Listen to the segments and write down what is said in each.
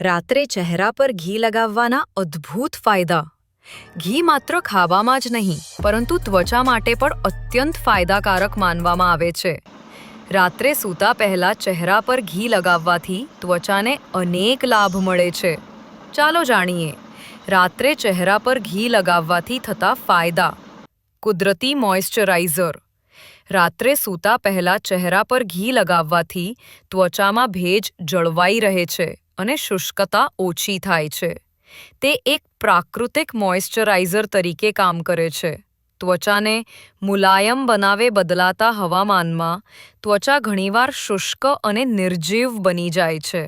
રાત્રે ચહેરા પર ઘી લગાવવાના અદ્ભુત ફાયદા. ઘી માત્ર ખાવામાં જ નહીં, પરંતુ ત્વચા માટે પણ અત્યંત ફાયદાકારક માનવામાં આવે છે. રાત્રે સૂતા પહેલા ચહેરા પર ઘી લગાવવાથી ત્વચાને અનેક લાભ મળે છે. ચાલો જાણીએ, રાત્રે ચહેરા પર ઘી લગાવવાથી થતા ફાયદા. કુદરતી મોઇશ્ચરાઇઝર. રાત્રે સૂતા પહેલા ચહેરા પર ઘી લગાવવાથી ત્વચામાં ભેજ જળવાઈ રહે છે. અને શુષ્કતા ઓછી થાય છે. તે એક પ્રાકૃતિક મોઇશ્ચરાઇઝર તરીકે કામ કરે છે. ત્વચાને મુલાયમ બનાવે બદલાતા હવામાનમાં ત્વચા ઘણીવાર શુષ્ક અને નિર્જીવ બની જાય છે.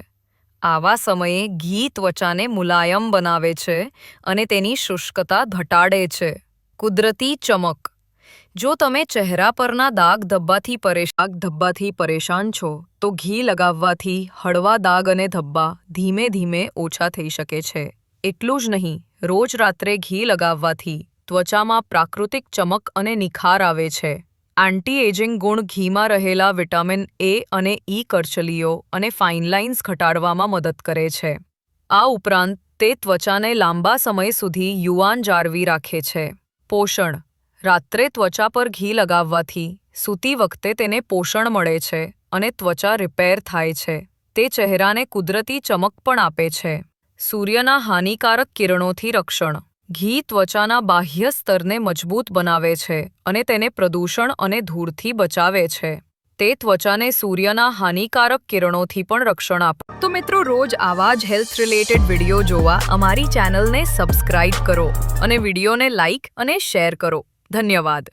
આવા સમયે ઘી ત્વચાને મુલાયમ બનાવે છે અને તેની શુષ્કતા ઘટાડે છે. કુદરતી ચમક જો તમે ચહેરા પરના દાગ ધબ્બાથી પરેશાન ધબ્બાથી પરેશાન છો, તો ઘી લગાવવાથી હળવા દાગ અને ધબ્બા ધીમે ધીમે ઓછા થઈ શકે છે. એટલું જ નહીં, રોજ રાત્રે ઘી લગાવવાથી ત્વચામાં પ્રાકૃતિક ચમક અને નિખાર આવે છે. એન્ટી એજિંગ ગુણ ઘીમાં રહેલા વિટામિન એ અને ઈ કરચલીઓ અને ફાઇન લાઇન્સ ઘટાડવામાં મદદ કરે છે. આ ઉપરાંત, તે ત્વચાને લાંબા સમય સુધી યુવાન જાળવી રાખે છે. પોષણ રાત્રે ત્વચા પર ઘી લગાવવાથી સૂતી વખતે તેને પોષણ મળે છે અને ત્વચા રિપેર થાય છે. તે ચહેરાને કુદરતી ચમક પણ આપે છે. સૂર્યના હાનિકારક કિરણોથી રક્ષણ. ઘી ત્વચાના બાહ્ય સ્તરને મજબૂત બનાવે છે અને તેને પ્રદૂષણ અને ધૂળથી બચાવે છે. તે ત્વચાને સૂર્યના હાનિકારક કિરણોથી પણ રક્ષણ આપે. તો મિત્રો, રોજ આવા જ હેલ્થ રિલેટેડ વીડિયો જોવા અમારી ચેનલને સબસ્ક્રાઇબ કરો અને વિડીયોને લાઇક અને શેર કરો. ધન્યવાદ.